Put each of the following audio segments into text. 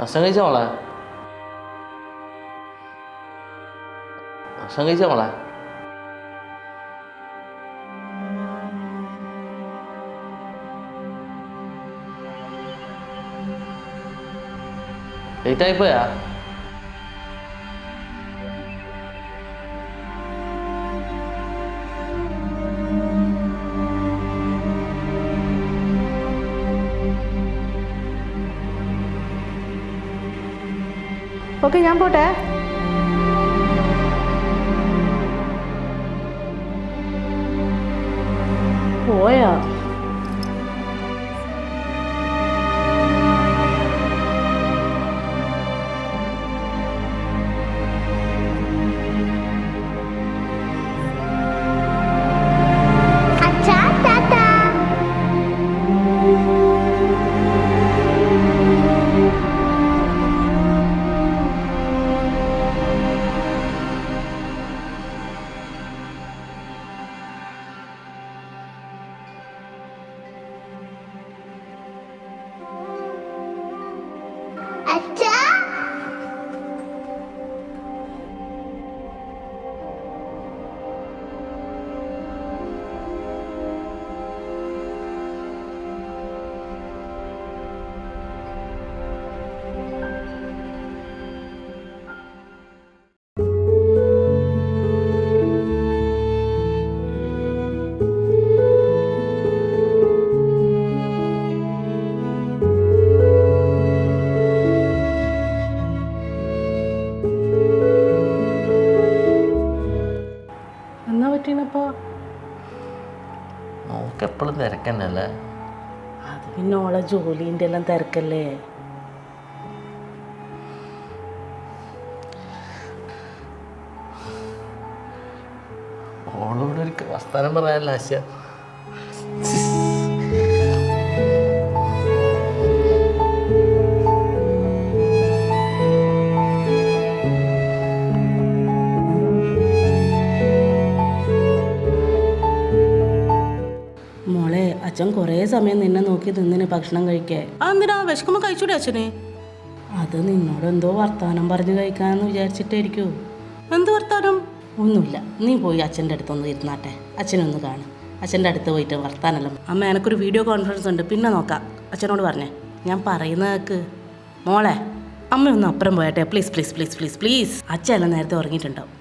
ഭക്ഷണം കഴിച്ച മോളെ ഭക്ഷണം കഴിച്ച മോളെ ലേറ്റ് ആയിപ്പോയാ ഓക്കെ ഞാൻ പോട്ടെ. പോയാ? എപ്പോഴും തിരക്കന്നല്ലേ? അത് പിന്നെ ഓളെ ജോലിന്റെ എല്ലാം തിരക്കല്ലേ? ഓളോട് ഒരു വസ്ത്രം പറയാനല്ല ആശ മോളെ അച്ഛൻ കുറേ സമയം നിന്നെ നോക്കി നിന്നിന് ഭക്ഷണം കഴിക്കേ. എന്തിനാ? വിശക്കുമ്പോൾ കഴിച്ചൂടെ അച്ഛനെ? അത് നിന്നോട് എന്തോ വർത്താനം പറഞ്ഞു കഴിക്കാന്ന് വിചാരിച്ചിട്ടായിരിക്കൂ. എന്ത് വർത്താനം? ഒന്നുമില്ല. നീ പോയി അച്ഛന്റെ അടുത്തൊന്ന് ഇരുന്നാട്ടെ. അച്ഛനൊന്ന് കാണും. അച്ഛന്റെ അടുത്ത് പോയിട്ട് വർത്താനല്ലോ അമ്മ എനക്കൊരു വീഡിയോ കോൺഫറൻസ് ഉണ്ട്. പിന്നെ നോക്കാം. അച്ഛനോട് പറഞ്ഞേ. ഞാൻ പറയുന്നതൊക്കെ മോളെ അമ്മ ഒന്ന് അപ്പുറം പോയട്ടെ. Please please please please please. അച്ഛൻ എല്ലാം നേരത്തെ ഉറങ്ങിയിട്ടുണ്ടാവും.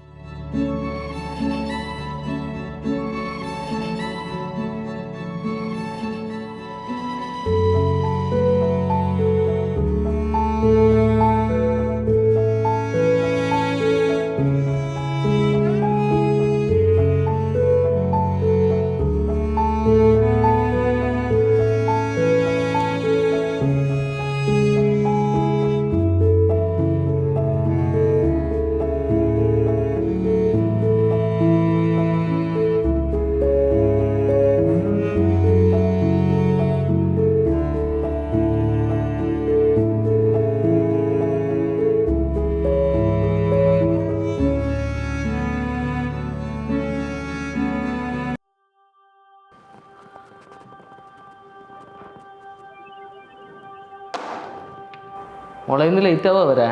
മോളെ ഇന്ന് ലേറ്റ് ആവാ വരാ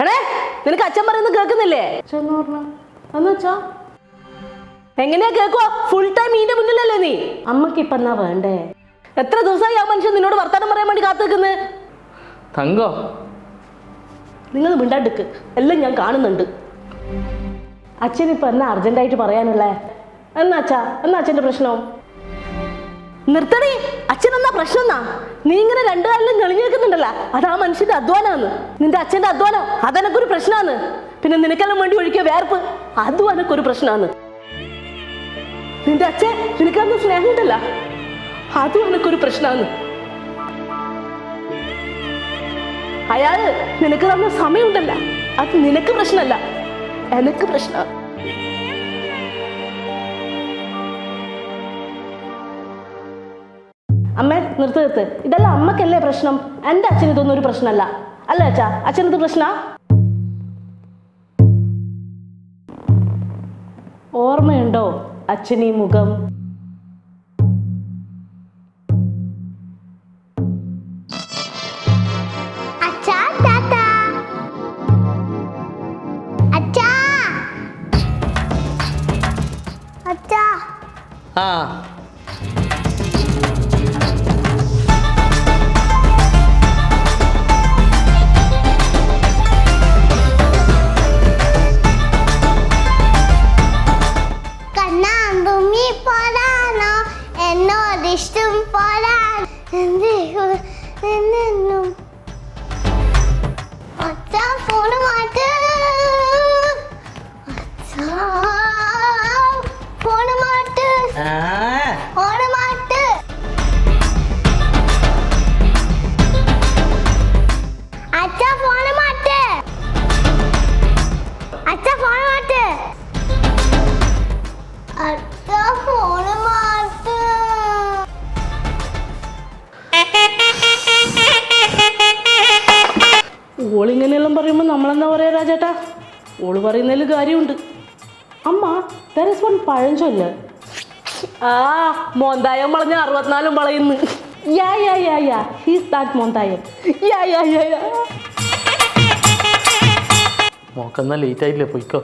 എടേ നിനക്ക് അച്ഛൻ പറയുന്നത് കേൾക്കുന്നില്ലേ? എന്നുവെച്ചാ എങ്ങനെയാ കേക്കുവാ ഫുൾ ടൈം ഇതിന്റെ മുന്നിലല്ലേ നീ? അമ്മയ്ക്ക് ഇപ്പൊ എന്നാ വേണ്ടേ? എത്ര ദിവസമായി ആ മനുഷ്യൻ നിന്നോട് വർത്താനം പറയാൻ വേണ്ടി കാത്തു നിൽക്കുന്നത് തങ്കോ നിങ്ങൾ മിണ്ടാണ്ടിക്ക്. എല്ലാം ഞാൻ കാണുന്നുണ്ട്. അച്ഛൻ ഇപ്പൊ എന്നാ അർജന്റായിട്ട് പറയാനുള്ളേ? എന്നാ അച്ഛാ എന്നാ അച്ഛന്റെ പ്രശ്നം? നിർത്തണേ അച്ഛൻ എന്നാ പ്രശ്നം നീ ഇങ്ങനെ രണ്ടു കാലിലും ഞെളിഞ്ഞു നിൽക്കുന്നുണ്ടല്ലോ. അത് മനുഷ്യന്റെ അധ്വാനാന്ന്. നിന്റെ അച്ഛന്റെ അധ്വാനം അതെനക്കൊരു പ്രശ്നമാണ് പിന്നെ നിനക്കെല്ലാം വേണ്ടി ഒഴിക്കുക വേർപ്പ് അതും എനക്കൊരു പ്രശ്നമാണ് നിന്റെ അച്ഛൻ നിനക്കന്ന് സ്നേഹമുണ്ടല്ല അതും എനക്കൊരു പ്രശ്നമാണ് അയാൾ നിനക്ക് തന്ന സമയമുണ്ടല്ല. അത് നിനക്ക് പ്രശ്നമല്ല. എനിക്ക് പ്രശ്ന അമ്മ നിർത്ത് നിർത്ത്. ഇതെല്ലാം അമ്മക്കല്ലേ പ്രശ്നം? എന്റെ അച്ഛന് ഇതൊന്നും ഒരു പ്രശ്നമല്ല. അല്ല അച്ഛാ? അച്ഛനത് പ്രശ്ന? ഓർമ്മയുണ്ടോ അച്ഛനീ മുഖം? എന്നും ഓളിങ്ങനെയെല്ലാം പറയുമ്പോൾ നമ്മളെന്താ പറയാ രാജേട്ടാ? ഓൾ പറയുന്നതിൽ കാര്യമുണ്ട്. അമ്മ ദർ ഇസ് വൺ പഴഞ്ചൊല്ല്. ആ മോന്തായം വളഞ്ഞ അറുപത്തിനാലും വളയുന്നു. Ya ya ya ya he's that മോന്തായം. യാ യാ യാ യാ മോക്കെന്നാ ലേറ്റ് ആയില്ലേ? പോയിക്കോ.